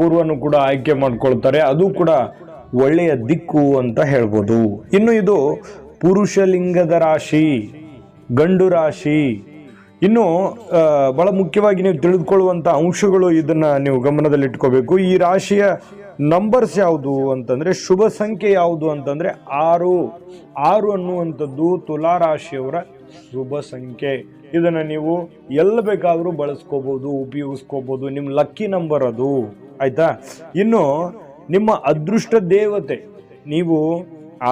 ಪೂರ್ವನು ಕೂಡ ಆಯ್ಕೆ ಮಾಡ್ಕೊಳ್ತಾರೆ. ಅದು ಕೂಡ ಒಳ್ಳೆಯ ದಿಕ್ಕು ಅಂತ ಹೇಳ್ಬೋದು. ಇನ್ನು ಇದು ಪುರುಷ ಲಿಂಗದ ರಾಶಿ, ಗಂಡು ರಾಶಿ. ಇನ್ನು ಬಹಳ ಮುಖ್ಯವಾಗಿ ನೀವು ತಿಳಿದುಕೊಳ್ಳುವಂತ ಅಂಶಗಳು ಇದನ್ನ ನೀವು ಗಮನದಲ್ಲಿಟ್ಕೋಬೇಕು. ಈ ರಾಶಿಯ ನಂಬರ್ಸ್ ಯಾವುದು ಅಂತಂದ್ರೆ, ಶುಭ ಸಂಖ್ಯೆ ಯಾವುದು ಅಂತಂದ್ರೆ, ಆರು. ಆರು ಅನ್ನುವಂಥದ್ದು ತುಲಾ ರಾಶಿಯವರ ಶುಭ ಸಂಖ್ಯೆ. ಇದನ್ನ ನೀವು ಎಲ್ಲಿ ಬೇಕಾದರೂ ಬಳಸ್ಕೋಬೋದು, ಉಪಯೋಗಿಸ್ಕೋಬೋದು. ನಿಮ್ಮ ಲಕ್ಕಿ ನಂಬರ್ ಅದು. ಆಯ್ತಾ? ಇನ್ನು ನಿಮ್ಮ ಅದೃಷ್ಟ ದೇವತೆ, ನೀವು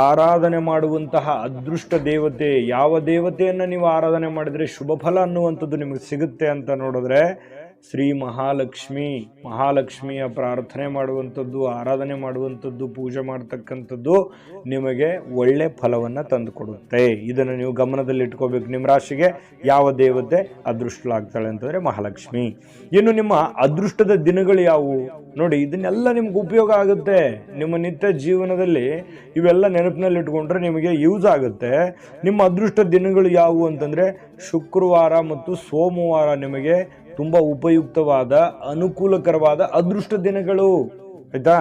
ಆರಾಧನೆ ಮಾಡುವಂತಹ ಅದೃಷ್ಟ ದೇವತೆ, ಯಾವ ದೇವತೆಯನ್ನು ನೀವು ಆರಾಧನೆ ಮಾಡಿದರೆ ಶುಭ ಫಲ ಅನ್ನುವಂಥದ್ದು ನಿಮಗೆ ಸಿಗುತ್ತೆ ಅಂತ ನೋಡಿದ್ರೆ ಶ್ರೀ ಮಹಾಲಕ್ಷ್ಮಿ, ಮಹಾಲಕ್ಷ್ಮಿಯ ಪ್ರಾರ್ಥನೆ ಮಾಡುವಂಥದ್ದು, ಆರಾಧನೆ ಮಾಡುವಂಥದ್ದು, ಪೂಜೆ ಮಾಡ್ತಕ್ಕಂಥದ್ದು ನಿಮಗೆ ಒಳ್ಳೆ ಫಲವನ್ನು ತಂದುಕೊಡುತ್ತೆ. ಇದನ್ನು ನೀವು ಗಮನದಲ್ಲಿ ಇಟ್ಕೋಬೇಕು. ನಿಮ್ಮ ರಾಶಿಗೆ ಯಾವ ದೇವತೆ ಅದೃಷ್ಟಲಾಗ್ತಾಳೆ ಅಂತಂದರೆ ಮಹಾಲಕ್ಷ್ಮಿ. ಇನ್ನು ನಿಮ್ಮ ಅದೃಷ್ಟದ ದಿನಗಳು ಯಾವುವು? ನೋಡಿ, ಇದನ್ನೆಲ್ಲ ನಿಮ್ಗೆ ಉಪಯೋಗ ಆಗುತ್ತೆ. ನಿಮ್ಮ ನಿತ್ಯ ಜೀವನದಲ್ಲಿ ಇವೆಲ್ಲ ನೆನಪಿನಲ್ಲಿ ಇಟ್ಕೊಂಡ್ರೆ ನಿಮಗೆ ಯೂಸ್ ಆಗುತ್ತೆ. ನಿಮ್ಮ ಅದೃಷ್ಟ ದಿನಗಳು ಯಾವುವು ಅಂತಂದರೆ ಶುಕ್ರವಾರ ಮತ್ತು ಸೋಮವಾರ ನಿಮಗೆ ತುಂಬಾ ಉಪಯುಕ್ತವಾದ, ಅನುಕೂಲಕರವಾದ, ಅದೃಷ್ಟ ದಿನಗಳು. ಆಯ್ತಾ?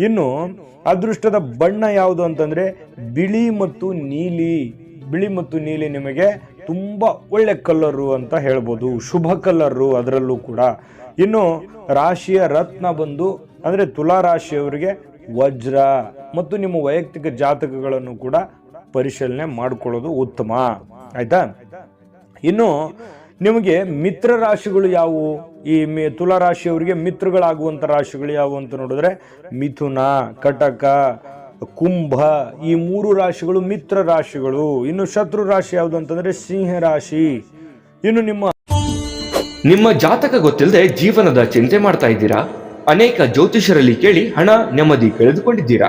ಇನ್ನು ಅದೃಷ್ಟದ ಬಣ್ಣ ಯಾವುದು ಅಂತಂದ್ರೆ ಬಿಳಿ ಮತ್ತು ನೀಲಿ. ಬಿಳಿ ಮತ್ತು ನೀಲಿ ನಿಮಗೆ ತುಂಬಾ ಒಳ್ಳೆ ಕಲ್ಲರು ಅಂತ ಹೇಳ್ಬೋದು, ಶುಭ ಕಲ್ಲರು ಅದರಲ್ಲೂ ಕೂಡ. ಇನ್ನು ರಾಶಿಯ ರತ್ನ ಬಂದು, ಅಂದ್ರೆ ತುಲಾ ರಾಶಿಯವರಿಗೆ ವಜ್ರ ಮತ್ತು ನಿಮ್ಮ ವೈಯಕ್ತಿಕ ಜಾತಕಗಳನ್ನು ಕೂಡ ಪರಿಶೀಲನೆ ಮಾಡಿಕೊಳ್ಳೋದು ಉತ್ತಮ. ಆಯ್ತಾ? ಇನ್ನು ನಿಮಗೆ ಮಿತ್ರ ರಾಶಿಗಳು ಯಾವುವು? ಈ ಮಿ ತುಲಾ ರಾಶಿಯವರಿಗೆ ಮಿತ್ರಗಳಾಗುವಂಥ ರಾಶಿಗಳು ಯಾವುವು ಅಂತ ನೋಡಿದ್ರೆ ಮಿಥುನ, ಕಟಕ, ಕುಂಭ, ಈ ಮೂರು ರಾಶಿಗಳು ಮಿತ್ರ ರಾಶಿಗಳು. ಇನ್ನು ಶತ್ರು ರಾಶಿ ಯಾವುದು ಅಂತಂದ್ರೆ ಸಿಂಹ ರಾಶಿ. ಇನ್ನು ನಿಮ್ಮ ನಿಮ್ಮ ಜಾತಕ ಗೊತ್ತಿಲ್ಲದೆ ಜೀವನದ ಚಿಂತೆ ಮಾಡ್ತಾ ಇದ್ದೀರಾ? ಅನೇಕ ಜ್ಯೋತಿಷರಲ್ಲಿ ಕೇಳಿ ಹಣ ನೆಮ್ಮದಿ ಕಳೆದುಕೊಂಡಿದ್ದೀರಾ?